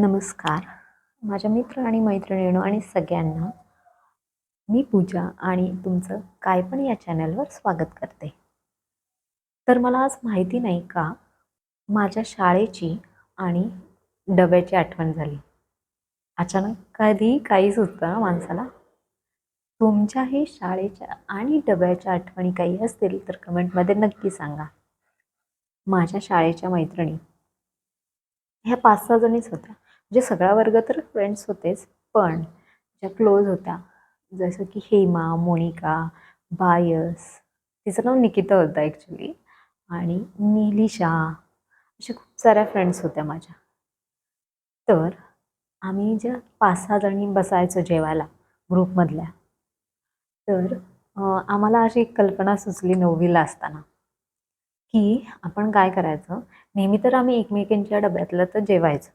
नमस्कार. माझ्या मित्र आणि मैत्रिणींनो आणि सगळ्यांना मी पूजा आणि तुमचं काय पण या चॅनलवर स्वागत करते. तर मला आज माहिती नाही का माझ्या शाळेची आणि डब्याची आठवण झाली. अचानक कधी काही सुचतं ना माणसाला. तुमच्याही शाळेच्या आणि डब्याच्या आठवणी काही असतील तर कमेंटमध्ये नक्की सांगा. माझ्या शाळेच्या मैत्रिणी. ह्या पाच सहा जणीच होत्या. म्हणजे सगळा वर्ग तर फ्रेंड्स होतेच पण ज्या क्लोज होत्या जसं की हेमा मोनिका बायस तिचं नाव निकिता होतं ॲक्च्युली आणि निलिशा अशा खूप साऱ्या फ्रेंड्स होत्या माझ्या. तर आम्ही ज्या पाच सहा जणी बसायचो जेवायला ग्रुपमधल्या तर आम्हाला अशी एक कल्पना सुचली नववीला असताना की आपण काय करायचं नेहमी तर आम्ही एकमेकींच्या डब्यातलं तर जेवायचं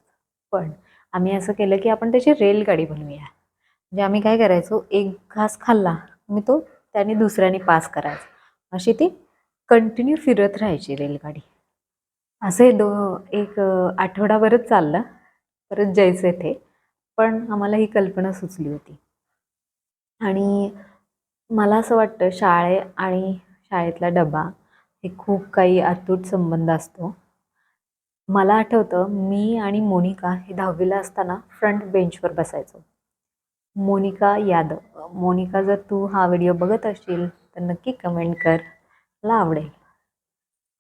पण आम्ही असं केलं की आपण त्याची रेलगाडी बनवूया. म्हणजे आम्ही काय करायचो एक घास खाल्ला मी तो त्याने दुसऱ्याने पास करायचा. अशी ती कंटिन्यू फिरत राहायची रेलगाडी. असे दो एक आठवडाभरच चाललं परत जायचं ते. पण आम्हाला ही कल्पना सुचली होती. आणि मला असं वाटतं शाळे आणि शाळेतला डबा हे खूप काही अतूट संबंध असतो. मला आठवतं मी आणि मोनिका हे दहावीला असताना फ्रंट बेंचवर बसायचो. मोनिका यादव मोनिका जर तू हा व्हिडिओ बघत असशील तर नक्की कमेंट कर. मला आवडेल.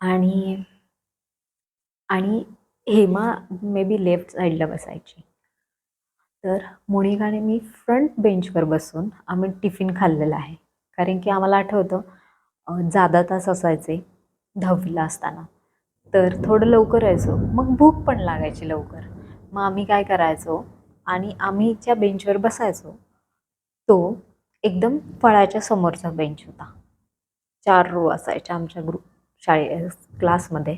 आणि आणि हेमा मे बी लेफ्ट साईडला बसायची. तर मोनिकाने मी फ्रंट बेंचवर बसून आम्ही टिफिन खाल्लेला आहे. कारण की आम्हाला आठवतं जादा तास असायचे दहावीला असताना. तर थोडं लवकर यायचो. मग भूक पण लागायची लवकर. मग आम्ही काय करायचो? आणि आम्ही ज्या बेंचवर बसायचो तो एकदम फळाच्या समोरचा बेंच होता. चार रो असायच्या आमच्या ग्रुप शाळे क्लासमध्ये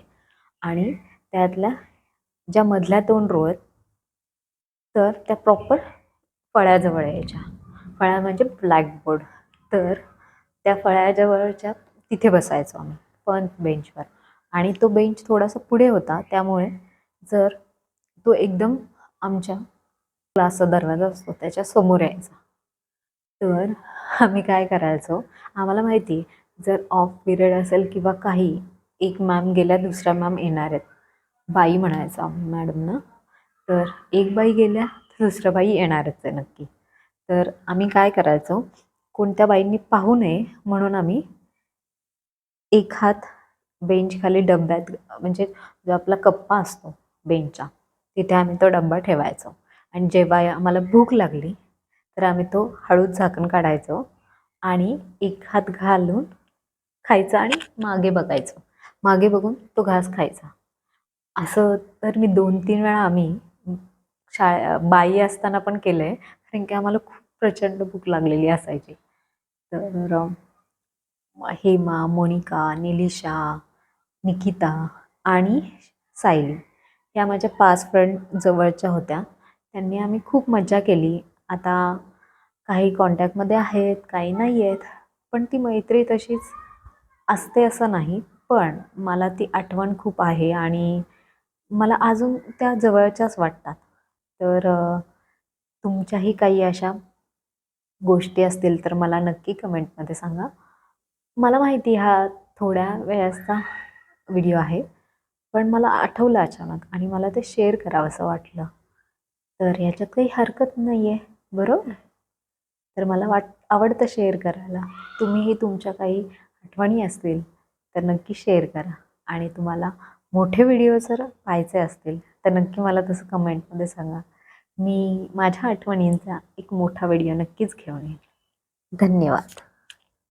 आणि त्यातल्या ज्या मधल्या दोन रो आहेत तर त्या प्रॉपर फळ्याजवळ यायच्या. फळ्या म्हणजे ब्लॅकबोर्ड तर त्या फळ्याजवळच्या तिथे बसायचो आम्ही पण बेंचवर आणि तो बेंच थोडासा पुढे होता त्यामुळे जर तो एकदम आमच्या क्लासचा दरवाजा असतो त्याच्यासमोर यायचा. तर आम्ही काय करायचो आम्हाला माहिती आहे, जर ऑफ पिरियड असेल किंवा काही एक मॅम गेल्या दुसऱ्या मॅम येणार आहेत. बाई म्हणायचं आम्ही मॅडमना तर एक बाई गेल्या तर दुसऱ्या बाई येणारच आहे नक्की. तर आम्ही काय करायचो कोणत्या बाईंनी पाहू नये म्हणून आम्ही एक हात बेंच खाली डब्यात म्हणजे जो आपला कप्पा असतो बेंचचा तिथे आम्ही तो डब्बा ठेवायचो. आणि जेव्हा आम्हाला भूक लागली तर आम्ही तो हळूच झाकण काढायचो आणि एक हात घालून खायचा आणि मागे बघायचो. मागे बघून तो घास खायचा. असं तर मी दोन तीन वेळा आम्ही शाळा बाई असताना पण केलं आहे कारण की आम्हाला खूप प्रचंड भूक लागलेली असायची. तर हेमा मोनिका निलिशा निकिता आणि सायली या माझ्या पाच फ्रेंड जवळच्या होत्या. त्यांनी आम्ही खूप मजा केली. आता काही कॉन्टॅक्टमध्ये आहेत काही नाही आहेत पण ती मैत्री तशीच असते असं नाही. पण मला ती आठवण खूप आहे आणि मला अजून त्या जवळच्याच वाटतात. तर तुमच्याही काही अशा गोष्टी असतील तर मला नक्की कमेंटमध्ये सांगा. मला माहिती हा थोड्या वेळाचा व्हिडिओ आहे. पण मला आठवलं अचानक आणि मला ते शेअर करावंसं वाटलं. तर याच्यात काही हरकत नाही आहे बरोबर? तर मला वाट आवडतं शेअर करायला. तुम्हीही तुमच्या काही आठवणी असतील तर नक्की शेअर करा. आणि तुम्हाला मोठे व्हिडिओ जर पाहायचे असतील तर नक्की मला तसं कमेंटमध्ये सांगा. मी माझ्या आठवणींचा एक मोठा व्हिडिओ नक्कीच घेऊन येईल. धन्यवाद.